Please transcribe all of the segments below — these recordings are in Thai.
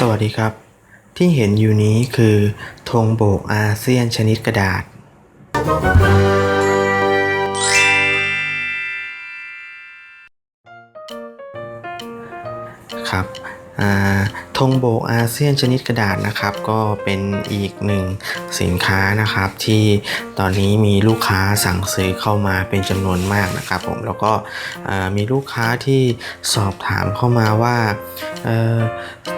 สวัสดีครับ ที่เห็นอยู่นี้คือธงโบกอาเซียนชนิดกระดาษ ครับ ธงโบกอาเซียนชนิดกระดาษนะครับ ก็เป็นอีกหนึ่งสินค้านะครับ ที่ตอนนี้มีลูกค้าสั่งซื้อเข้ามาเป็นจำนวนมากนะครับผมแล้วก็มีลูกค้าที่สอบถามเข้ามาว่า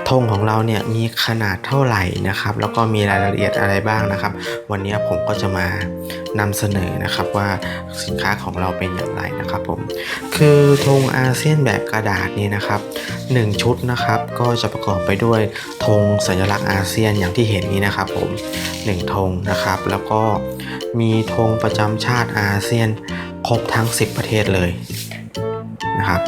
ธงของเราเนี่ยมีขนาดเท่าไหร่นะครับ แล้วก็มีรายละเอียดอะไรบ้างนะครับ วันนี้ผมก็จะมานำเสนอนะครับว่าสินค้าของเราเป็นอย่างไรนะครับผมคือธงอาเซียนแบบกระดาษนี้นะครับ 1 ชุดนะครับ ก็จะประกอบไปด้วยธงสัญลักษณ์อาเซียนอย่างที่เห็นนี้นะครับผม1ธงนะครับ แล้วก็มีธงประจำชาติอาเซียนครบทั้ง 10 ประเทศเลยนะครับ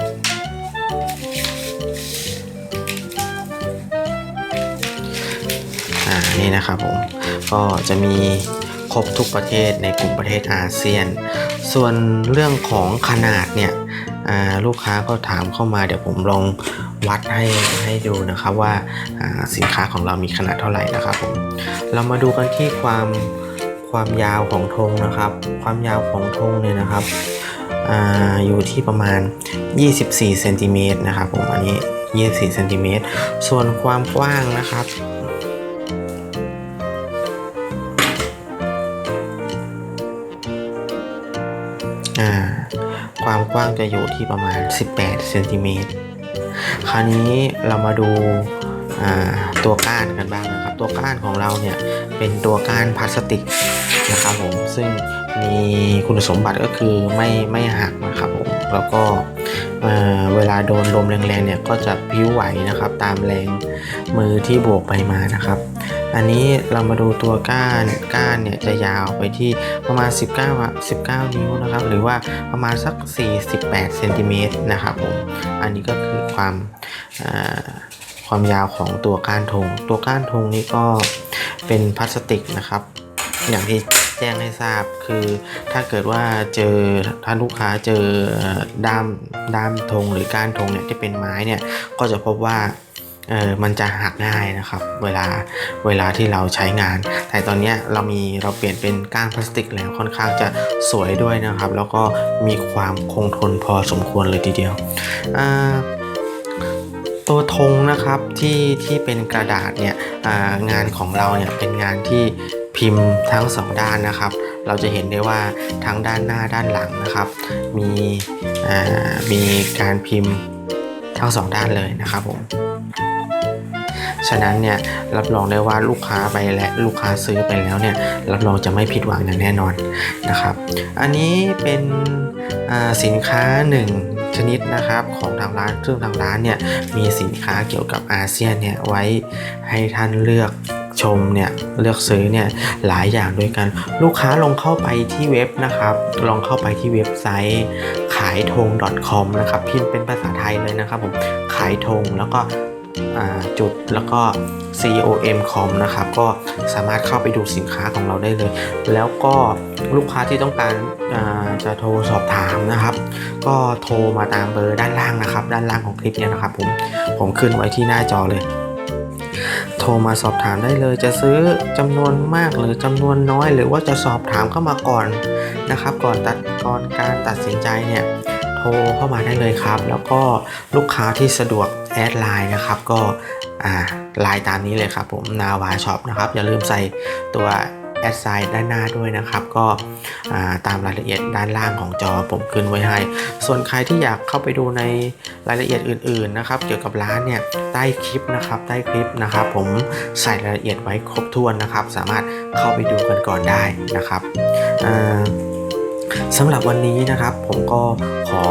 อ่านี่นะครับผมก็จะมีครบทุกประเทศในกลุ่มประเทศอาเซียน ส่วนเรื่องของขนาดเนี่ยอ่าลูกค้าก็ถามเข้ามาเดี๋ยวผมลอง วัดให้ให้ดูนะครับว่าสินค้าของเรามีขนาดเท่าไหร่นะครับผมเรามาดูกันที่ความความยาวของธงนะครับ ความยาวของธงเนี่ยนะครับออยู่ที่ประมาณ 24เซนติเมตรนะครับผมอันนี้ 24เซนติเมตรส่วนความกว้างนะครับความกว้างจะอยู่ที่ประมาณ 18เซนติเมตร คราวนี้เรามาดูตัวก้านกันบ้างนะครับ ตัวก้านของเราเนี่ยเป็นตัวก้านพลาสติกนะครับผมซึ่งมีคุณสมบัติก็คือไม่ไม่หักนะครับผมแล้วก็เวลาโดนลมแรงๆเนี่ยก็จะพิ้วไหวนะครับ ตามแรงมือที่โบกไปมานะครับ อันนี้เรามาดูตัวก้านก้านเนี่ยจะยาวไปที่ประมาณ 19อะ19 นิ้วนะครับ หรือว่าประมาณสัก 48เซนติเมตรนะครับผมอันนี้ก็คือความความยาวของตัวก้านธงตัวก้านธงนี้ก็เป็นพลาสติกนะครับ อย่างที่แจ้งให้ทราบคือถ้าเกิดว่าเจอถ้านลูกค้าเจอเอ่อด้ามด้ามธงหรือก้านธงเนี่ยที่เป็นไม้เนี่ยก็จะพบว่า เออมันจะหักง่ายนะครับ เวลาเวลาที่เราใช้งาน แต่ตอนนี้เรามีเราเปลี่ยนเป็นก้านพลาสติกแล้วค่อนข้างจะสวยด้วยนะครับ แล้วก็มีความคงทนพอสมควรเลยทีเดียวอ่าตัวธงนะครับที่ที่เป็นกระดาษเนี่ยงานของเราเนี่ยเป็นงานที่พิมพ์ทั้งสองด้านนะครับ เราจะเห็นได้ว่าทั้งด้านหน้าด้านหลังนะครับ มีมีการพิมพ์ทั้งสองด้านเลยนะครับผม ฉะนั้นเนี่ยรับรองได้ว่าลูกค้าไปและลูกค้าซื้อไปแล้วเนี่ยรับรองจะไม่ผิดหวังอย่างแน่นอนนะครับ อันนี้เป็นอ่าสินค้าหนึ่งชนิดนะครับของทางร้านซึ่งทางร้านเนี่ยมีสินค้าเกี่ยวกับอาเซียนเนี่ยไว้ให้ท่านเลือกชมเนี่ยเลือกซื้อเนี่ยหลายอย่างด้วยกัน ลูกค้าลองเข้าไปที่เว็บนะครับ ลองเข้าไปที่เว็บไซต์ขายธง .com นะครับพิมพ์เป็นภาษาไทยเลยนะครับผมขายธงแล้วก็ จุดแล้วก็ com com นะครับก็สามารถเข้าไปดูสินค้าของเราได้เลย แล้วก็ลูกค้าที่ต้องการาจะโทรสอบถามนะครับ ก็โทรมาตามเบอร์ด้านล่างนะครับ ด้านล่างของคลิปเนี้ยนะครับผมผมขึ้นไว้ที่หน้าจอเลย โทรมาสอบถามได้เลย จะซื้อจำนวนมากหรือจำนวนน้อย หรือว่าจะสอบถามเข้ามาก่อนนะครับ ก่อนตัดก่อนการตัดสินใจเนี่ย โทรเข้ามาได้เลยครับ แล้วก็ลูกค้าที่สะดวกแอดไลน์นะครับ ก็ไลน์ตามนี้เลยครับผมนาวาช็อปนะครับ อย่าลืมใส่ตัวแอดไซน์ด้านหน้าด้วยนะครับ ก็ตามรายละเอียดด้านล่างของจอผมขึ้นไว้ให้ ส่วนใครที่อยากเข้าไปดูในรายละเอียดอื่นๆนะครับ เกี่ยวกับร้านเนี่ยใต้คลิปนะครับใต้คลิปนะครับ ผมใส่รายละเอียดไว้ครบถ้วนนะครับ สามารถเข้าไปดูกันก่อนได้นะครับอ่า สำหรับวันนี้นะครับผมก็ขอ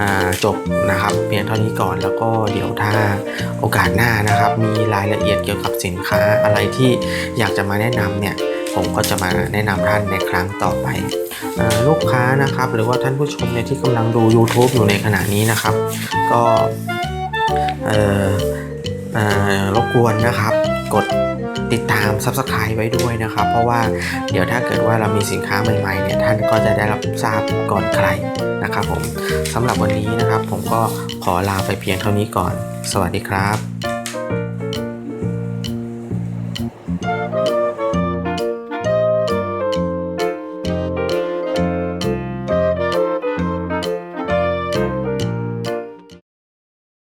อจบนะครับเพียงเท่านี้ก่อนแล้วก็เดี๋ยวถ้าโอกาสหน้านะครับ มีรายละเอียดเกี่ยวกับสินค้าอะไรที่อยากจะมาแนะนำเนี่ยผมก็จะมาแนะนำท่านในครั้งต่อไปอลูกค้านะครับหรือว่าท่านผู้ชมเนี่ยที่กำลังดู YouTube อยู่ในขณะนี้นะครับ ก็รบกวนนะครับ กด ติดตาม Subscribe ไว้ด้วยนะครับ เพราะว่าเดี๋ยวถ้าเกิดว่าเรามีสินค้าใหม่ๆเนี่ยท่านก็จะได้รับทราบก่อนใครนะครับผมสำหรับวันนี้นะครับ ผมก็ขอลาไปเพียงเท่านี้ก่อน สวัสดีครับ